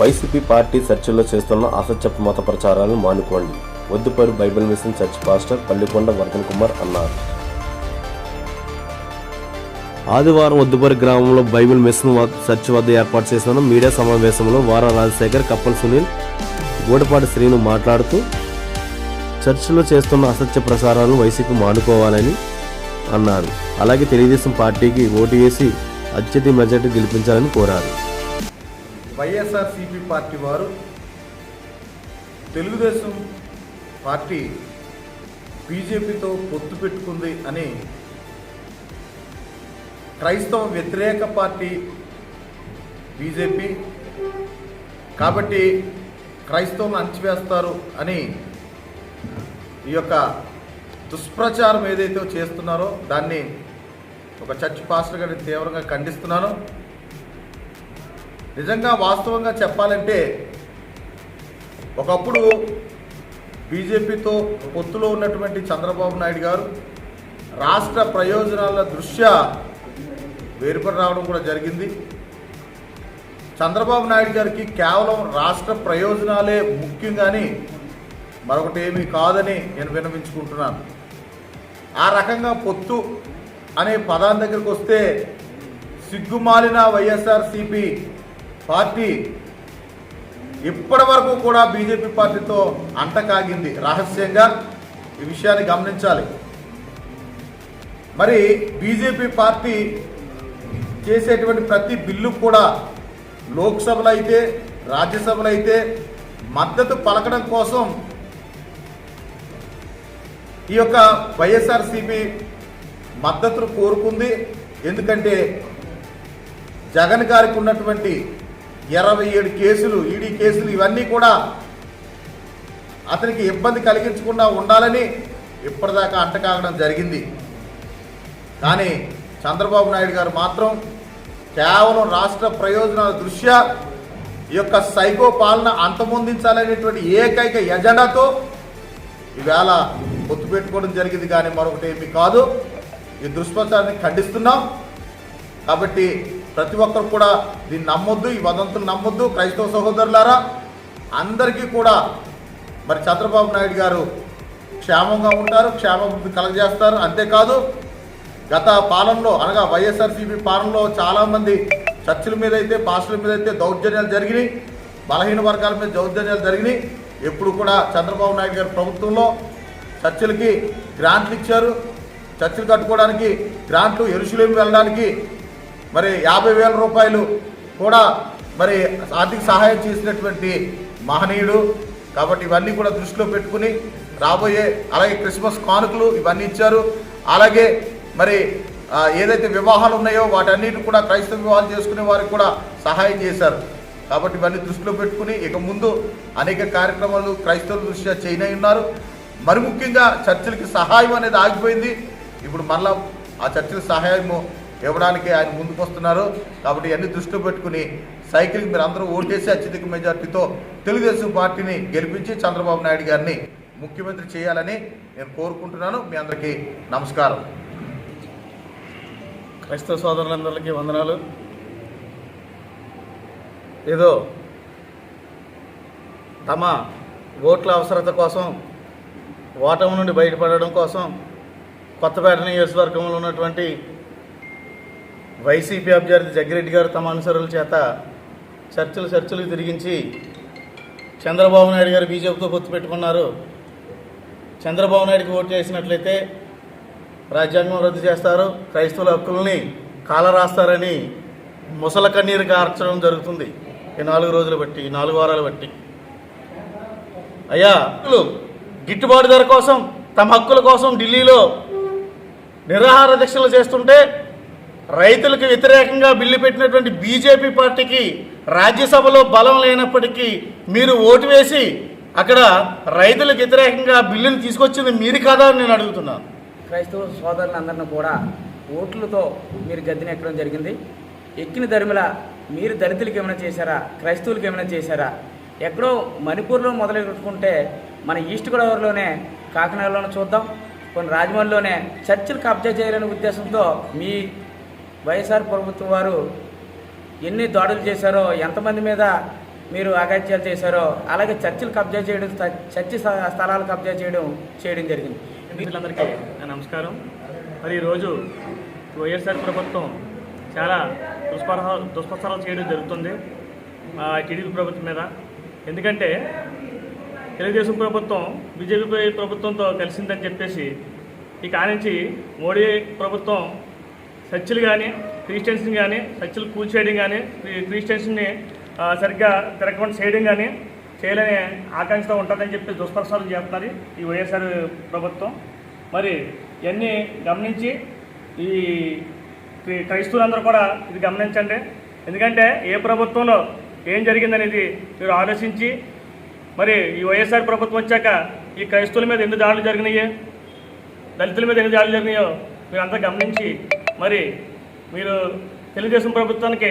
YCP party చర్చల్లో చేస్తున్న అసత్యపు మత ప్రచారాలను మానుకోండి. వద్దుపరు Bible mission church pastor Pallikonda Vardhan Kumar అన్నారు. ఆదివారం వద్దుపరి గ్రామంలో బైబిల్ మిషన్ వద్ద- చర్చ్ వద్ద ఏర్పాటు చేసిన మీడియా సమావేశంలో వార రాజశేఖర్ కప్పల్ సునీల్ గూడపాటి శ్రీను మాట్లాడుతూ చర్చిలో చేస్తున్న అసత్య ప్రసారాలను వైసీపీ మానుకోవాలని అన్నారు. అలాగే తెలుగుదేశం పార్టీకి ఓటు వేసి అత్యధిక మెజార్టీ గెలిపించాలని కోరారు. వైఎస్ఆర్సీపీ పార్టీ వారు తెలుగుదేశం పార్టీ బీజేపీతో పొత్తు పెట్టుకుంది అని క్రైస్తవ వ్యతిరేక పార్టీ బీజేపీ కాబట్టి క్రైస్తవులను అణచివేస్తారు అని ఈ యొక్క దుష్ప్రచారం ఏదైతే చేస్తున్నారో దాన్ని ఒక చర్చ్ పాస్టర్ గారిని తీవ్రంగా ఖండిస్తున్నాను. నిజంగా వాస్తవంగా చెప్పాలంటే ఒకప్పుడు బీజేపీతో పొత్తులో ఉన్నటువంటి చంద్రబాబు నాయుడు గారు రాష్ట్ర ప్రయోజనాల దృష్ట్యా వేరుపడి రావడం కూడా జరిగింది. చంద్రబాబు నాయుడు గారికి కేవలం రాష్ట్ర ప్రయోజనాలే ముఖ్యం కానీ మరొకటి ఏమీ కాదని నేను విన్నవించుకుంటున్నాను. ఆ రకంగా పొత్తు అనే పదాన్ని దగ్గరికి వస్తే సిగ్గుమాలిన వైఎస్ఆర్సిపి పార్టీ ఇప్పటి వరకు కూడా బీజేపీ పార్టీతో అంటకాగింది. రహస్యంగా ఈ విషయాన్ని గమనించాలి. మరి బీజేపీ పార్టీ చేసేటువంటి ప్రతి బిల్లు కూడా లోక్సభలో అయితే రాజ్యసభలో అయితే మద్దతు పలకడం కోసం ఈ యొక్క వైఎస్ఆర్సీపీ మద్దతును కోరుకుంది. ఎందుకంటే జగన్ గారికి ఉన్నటువంటి ఇరవై ఏడు కేసులు ఈడీ కేసులు ఇవన్నీ కూడా అతనికి ఇబ్బంది కలిగించకుండా ఉండాలని ఇప్పటిదాకా అంటకాగడం జరిగింది. కానీ చంద్రబాబు నాయుడు గారు మాత్రం కేవలం రాష్ట్ర ప్రయోజనాల దృష్ట్యా ఈ యొక్క సైకో పాలన అంతమొందించాలనేటువంటి ఏకైక ఎజెండాతో ఈవేళ పొత్తు పెట్టుకోవడం జరిగింది కానీ మరొకటి ఏమీ కాదు. ఈ దుష్ప్రచారాన్ని ఖండిస్తున్నాం. కాబట్టి ప్రతి ఒక్కరు కూడా దీన్ని నమ్మొద్దు ఈ వదంతులు నమ్మొద్దు. క్రైస్తవ సహోదరులారా అందరికీ కూడా మరి చంద్రబాబు నాయుడు గారు క్షేమంగా ఉంటారు క్షేమభివృద్ధి కలగజేస్తారు. అంతేకాదు గత పాలనలో అనగా వైఎస్ఆర్సీపీ పాలనలో చాలామంది చర్చిల మీద అయితే పాస్టుల మీద అయితే దౌర్జన్యాలు జరిగినాయి బలహీన వర్గాల మీద దౌర్జన్యాలు జరిగినాయి. ఎప్పుడు కూడా చంద్రబాబు నాయుడు గారి ప్రభుత్వంలో చర్చిలకి గ్రాంట్లు ఇచ్చారు. చర్చిలు కట్టుకోవడానికి గ్రాంట్లు ఎరుసలేం వెళ్ళడానికి మరి యాభై వేల రూపాయలు కూడా మరి ఆర్థిక సహాయం చేసినటువంటి మహనీయుడు. కాబట్టి ఇవన్నీ కూడా దృష్టిలో పెట్టుకుని రాబోయే అలాగే క్రిస్మస్ కానుకలు ఇవన్నీ ఇచ్చారు. అలాగే మరి ఏదైతే వివాహాలు ఉన్నాయో వాటన్నిటిని కూడా క్రైస్తవ వివాహాలు చేసుకునే వారికి కూడా సహాయం చేశారు. కాబట్టి ఇవన్నీ దృష్టిలో పెట్టుకుని ఇక ముందు అనేక కార్యక్రమాలు క్రైస్తవుల దృష్ట్యా చేయనై ఉన్నారు. మరి ముఖ్యంగా చర్చిలకి సహాయం అనేది ఆగిపోయింది. ఇప్పుడు మళ్ళా ఆ చర్చిల సహాయము ఇవ్వడానికి ఆయన ముందుకు వస్తున్నారు కాబట్టి అన్ని దృష్టిలో పెట్టుకుని సైకిల్ మీరు అందరూ ఓటేసి అత్యధిక మెజార్టీతో తెలుగుదేశం పార్టీని గెలిపించి చంద్రబాబు నాయుడు గారిని ముఖ్యమంత్రి చేయాలని నేను కోరుకుంటున్నాను. మీ అందరికీ నమస్కారం. క్రైస్తవ సోదరులందరికీ వందనాలు. ఏదో తమ ఓట్ల అవసరత కోసం ఓటమి నుండి బయటపడడం కోసం కొత్తపేట నియోజకవర్గంలో ఉన్నటువంటి వైసీపీ అభ్యర్థి జగ్గిరెడ్డి గారు తమ అనుసరుల చేత చర్చలు చర్చలు తిరిగించి చంద్రబాబు నాయుడు గారు బీజేపీతో పొత్తు పెట్టుకున్నారు. చంద్రబాబు నాయుడుకి ఓటు చేసినట్లయితే రాజ్యాంగం రద్దు చేస్తారు. క్రైస్తవుల హక్కుల్ని కాలరాస్తారని ముసల కన్నీరు కార్చడం జరుగుతుంది. ఈ నాలుగు రోజులు బట్టి నాలుగు వారాలు బట్టి. అయ్యా గిట్టుబాటు ధర కోసం తమ హక్కుల కోసం ఢిల్లీలో నిరాహార దీక్షలు చేస్తుంటే రైతులకు వ్యతిరేకంగా బిల్లు పెట్టినటువంటి బీజేపీ పార్టీకి రాజ్యసభలో బలం లేనప్పటికీ మీరు ఓటు వేసి అక్కడ రైతులకు వ్యతిరేకంగా బిల్లుని తీసుకొచ్చింది మీరు కాదా అని నేను అడుగుతున్నాను క్రైస్తవ సోదరులందరిని కూడా ఓట్లతో మీరు గద్దెనెక్కడం జరిగింది. ఎక్కిన ధర్మిల మీరు దళితులకి ఏమైనా చేశారా? క్రైస్తవులకి ఏమైనా చేశారా? ఎక్కడో మణిపూర్లో మొదలు పెట్టుకుంటే మన ఈస్ట్ గోదావరిలోనే కాకినాడలోనే చూద్దాం. కొన్ని రాజమండ్రిలోనే చర్చిలు కబ్జా చేయాలనే ఉద్దేశంతో మీ వైఎస్ఆర్ ప్రభుత్వం వారు ఎన్ని దాడులు చేశారో ఎంతమంది మీద మీరు అగాత్యాలు చేశారో అలాగే చర్చిలు కబ్జా చేయడం చర్చి స్థలాలు కబ్జా చేయడం చేయడం జరిగింది. మిత్రులందరికీ నమస్కారం. మరి ఈరోజు వైఎస్ఆర్ ప్రభుత్వం చాలా దుష్పర దుష్ప్రచారాలు చేయడం జరుగుతుంది ఆ టీడీపీ ప్రభుత్వం మీద. ఎందుకంటే తెలుగుదేశం ప్రభుత్వం బీజేపీ ప్రభుత్వంతో కలిసిందని చెప్పేసి ఈ కానించి మోడీ ప్రభుత్వం చర్చిలు కానీ క్రిస్టియన్స్ని కానీ చర్చిలు కూల్చేయడం కానీ క్రిస్టియన్స్ని సరిగ్గా తిరగకుండా చేయడం కానీ చేయాలనే ఆకాంక్షతో ఉంటుందని చెప్పి దుష్ప్రచారం చేస్తున్నారు ఈ వైఎస్ఆర్ ప్రభుత్వం. మరి ఇవన్నీ గమనించి ఈ క్రైస్తవులందరూ కూడా ఇది గమనించండి. ఎందుకంటే ఏ ప్రభుత్వంలో ఏం జరిగిందనేది మీరు ఆలోచించి మరి ఈ వైఎస్ఆర్ ప్రభుత్వం వచ్చాక ఈ క్రైస్తవుల మీద ఎన్ని దాడులు జరిగినాయి దళితుల మీద ఎన్ని దాడులు జరిగినాయో మీరు అంతా గమనించి మరి మీరు తెలుగుదేశం ప్రభుత్వానికి